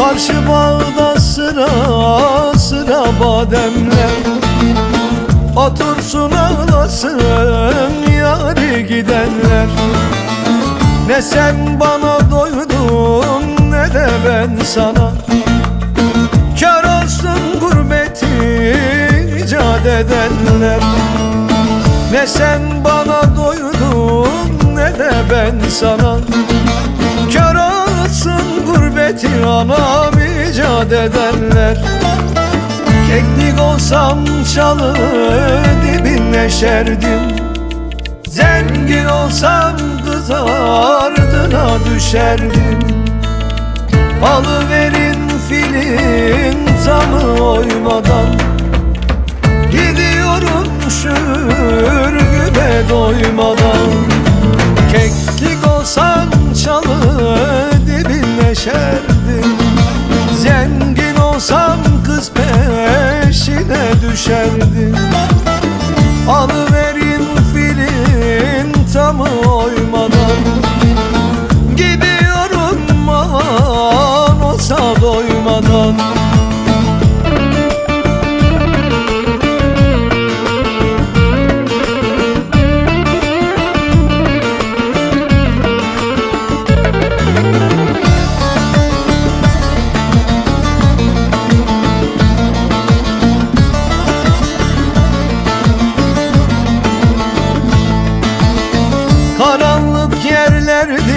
Karşı bağda sıra sıra bademler Otursun ağlasın yarı gidenler. Ne sen bana doydun ne de ben sana. Kar olsun gurbeti icat edenler. Ne sen bana doydun ne de ben sana gurbeti anam icat edenler Keklik olsam çalı dibin neşerdim Zengin olsam kız ardına düşerdim Alıverin filin tamı oymadan. Gidiyorum şürgüne doymadan düşerdim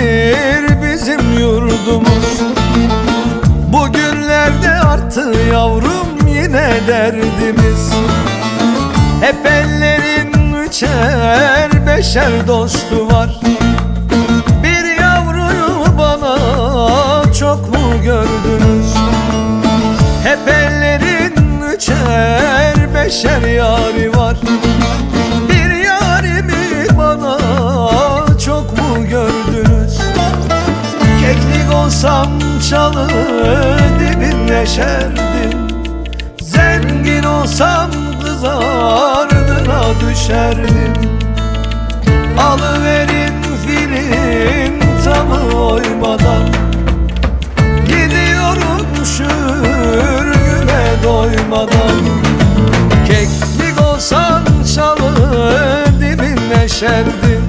yerlerdir bizim yurdumuz. Bugünlerde arttı yavrum yine derdimiz. Hep ellerin üçer beşer dostu var. Bir yavruyu bana çok mu gördünüz? Hep ellerin üçer beşer yari var olsam çalı dibin neşerdim Zengin olsam kız ardına düşerdim. Alıverin filin tamı oymadan. Gidiyorum şürgüne doymadan. Keklik olsan çalı dibin neşerdim